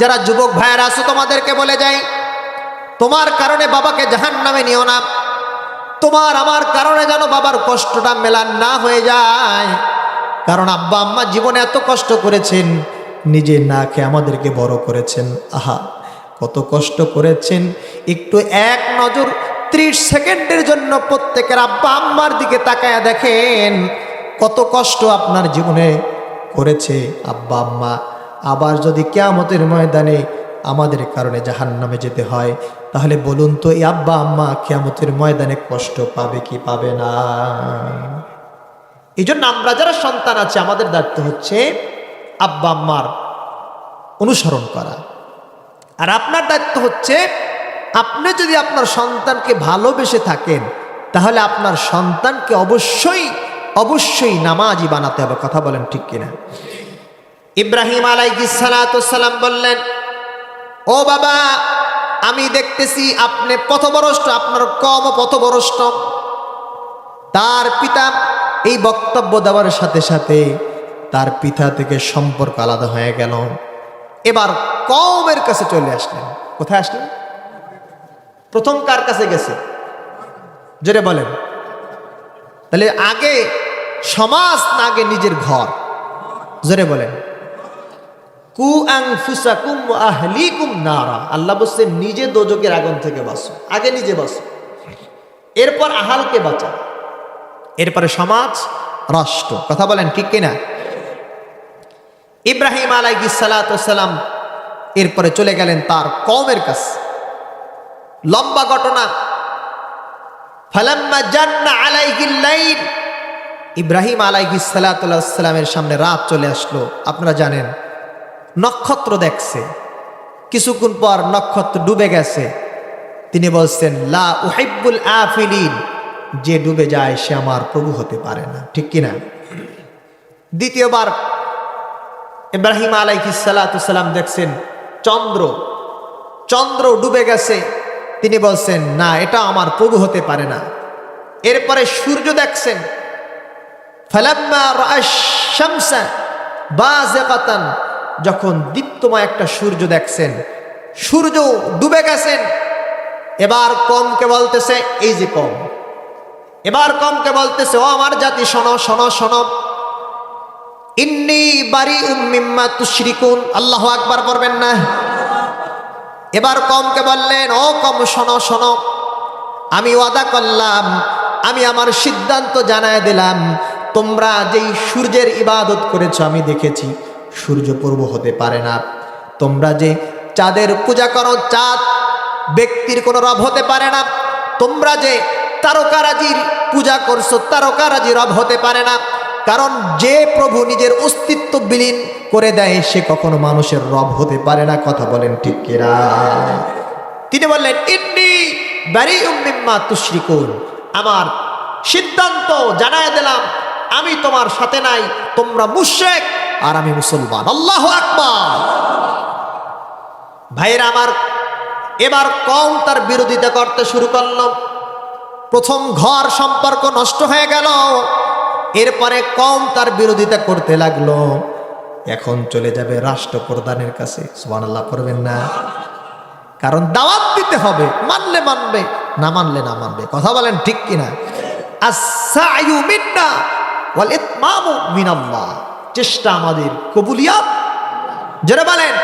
যারা যুবক ভাইয়েরা আছো তোমাদেরকে বলে যাই, তোমার কারণে বাবাকে জাহান নামে নিও না। তোমার আমার কারণে যেন বাবার কষ্টটা মেলান না হয়ে যায়। কারণ আব্বা আম্মা জীবনে এত কষ্ট করেছেন, নিজে না খেয়ে আমাদেরকে বড় করেছেন। আহা, কত কষ্ট করেছেন। একটু এক নজর ত্রিশ সেকেন্ডের জন্য প্রত্যেকের আব্বা আম্মার দিকে তাকায় দেখেন, কত কষ্ট আপনার জীবনে করেছে আব্বা আম্মা। আবার যদি কেয়ামতের ময়দানে আমাদের কারণে জাহান নামে যেতে হয়, তাহলে বলুন তো এই আব্বা আম্মা কেয়ামতের ময়দানে কষ্ট পাবে কি পাবে না? এই জন্য আমরা যারা সন্তান আছে, আমাদের দায়িত্ব হচ্ছে আব্বা আম্মার অনুসরণ করা। আর আপনার দায়িত্ব হচ্ছে, আপনি যদি আপনার সন্তানকে ভালোবেসে থাকেন, তাহলে আপনার সন্তানকে অবশ্যই অবশ্যই নামাজি বানাতে হবে। কথা বলেন ঠিক কিনা? ইব্রাহিম আলাইসালাম বললেন, ও বাবা, আমি দেখতেছি আপনি পথভরষ্ট, আপনার কম পথভরষ্ট। তার পিতা এই বক্তব্য দেওয়ার সাথে সাথে তার পিতা থেকে সম্পর্ক আলাদা হয়ে গেল। এবার কমের কাছে চলে আসলেন। কোথায় আসলেন? প্রথম কার কাছে গেছে? জোরে বলেন। তাহলে আগে সমাজ না আগে নিজের ঘর? জোরে বলেন। কু আংফুসাকুম আহলিকুম নারা। আল্লাহ বলছে, নিজে দোজকের আগুন থেকে বাঁচো। আগে নিজে বাঁচো। এরপর আহালকে বাঁচা এরপরে সমাজ, রাষ্ট্র। কথা বলেন ঠিক কিনা? ইব্রাহিম আলাইহি সালাম এরপরে চলে গেলেন তার কমের কাছে। লম্বা ঘটনা। ফালাম্মা জান্না আলাইহিল লাইল। ইব্রাহিম আলাইহি সালামের সামনে রাত চলে আসলো। আপনারা জানেন নক্ষত্র দেখছে। কিছুক্ষণ পর নক্ষত্র ডুবে গেছে। তিনি বলছেন, লা উহিব্বুল আফিলিন। যে ডুবে যায়, সে আমার প্রভু হতে পারে না। ঠিক কিনা? দ্বিতীয়বার ইব্রাহিম আলাইহি সালাম দেখছেন, চন্দ্র চন্দ্র ডুবে গেছে। তিনি বলছেন, না, এটা আমার প্রভু হতে পারে না। এরপরে সূর্য দেখছেন, ফালাম্মা রাআশ শামসা বাযিকাতান যখন দীপ্তময় একটা সূর্য দেখছেন, সূর্য ডুবে গেছেন, এবার কমকে বলতেছে, এই যে কম। এবার কমকে বলতেছে, ও আমার জাতি, শোনো শোনো শোনো। ইন্নি বারি উম্মিম্মা তুশরিকুন। আল্লাহ আকবার পড়বেন না। এবার কমকে বললেন, ও কম, শোনো শোনো। আমি ওয়াদা করলাম, আমি আমার সিদ্ধান্ত জানায় দিলাম, তোমরা যেই সূর্যের ইবাদত করেছ, আমি দেখেছি। সূর্য পূর্ব হতে পারে না। তোমরা যে চাঁদের পূজা করো, চাঁদ ব্যক্তির কোনো রব হতে পারে না। তোমরা যে তারকারাজির পূজা করছ, তারকারাজি রব হতে পারে না। কারণ যে প্রভু নিজের অস্তিত্ব বিলীন করে দেয়, সে কখনো মানুষের রব হতে পারে না। কথা বলেন ঠিক কিরা তিনি বললেন, ইন্নি বারি উম্মিম্মা তুশ্রিকুন। আমার সিদ্ধান্ত জানায় দিলাম, আমি তোমার সাথে নাই, তোমরা মুশেক আর আমি মুসলমান। আল্লাহ আকবার। ভাইরা আমার, এবার কম তার বিরোধিতা করতে শুরু করল। প্রথম ঘর সম্পর্ক নষ্ট হয়ে গেল। এরপরে কম তার বিরোধিতা করতে লাগল। এখন চলে যাবে রাষ্ট্রপ্রধানের কাছে। সোমান আল্লাহ করবেন না। কারণ দাওয়াত দিতে হবে। মানলে মানবে, না মানলে না মানবে। কথা বলেন ঠিক কিনা? আসায়ু মিন্না ওয়াল ইতমামু চেষ্টা আমাদের। কবুলিয়াত যারা বলেন।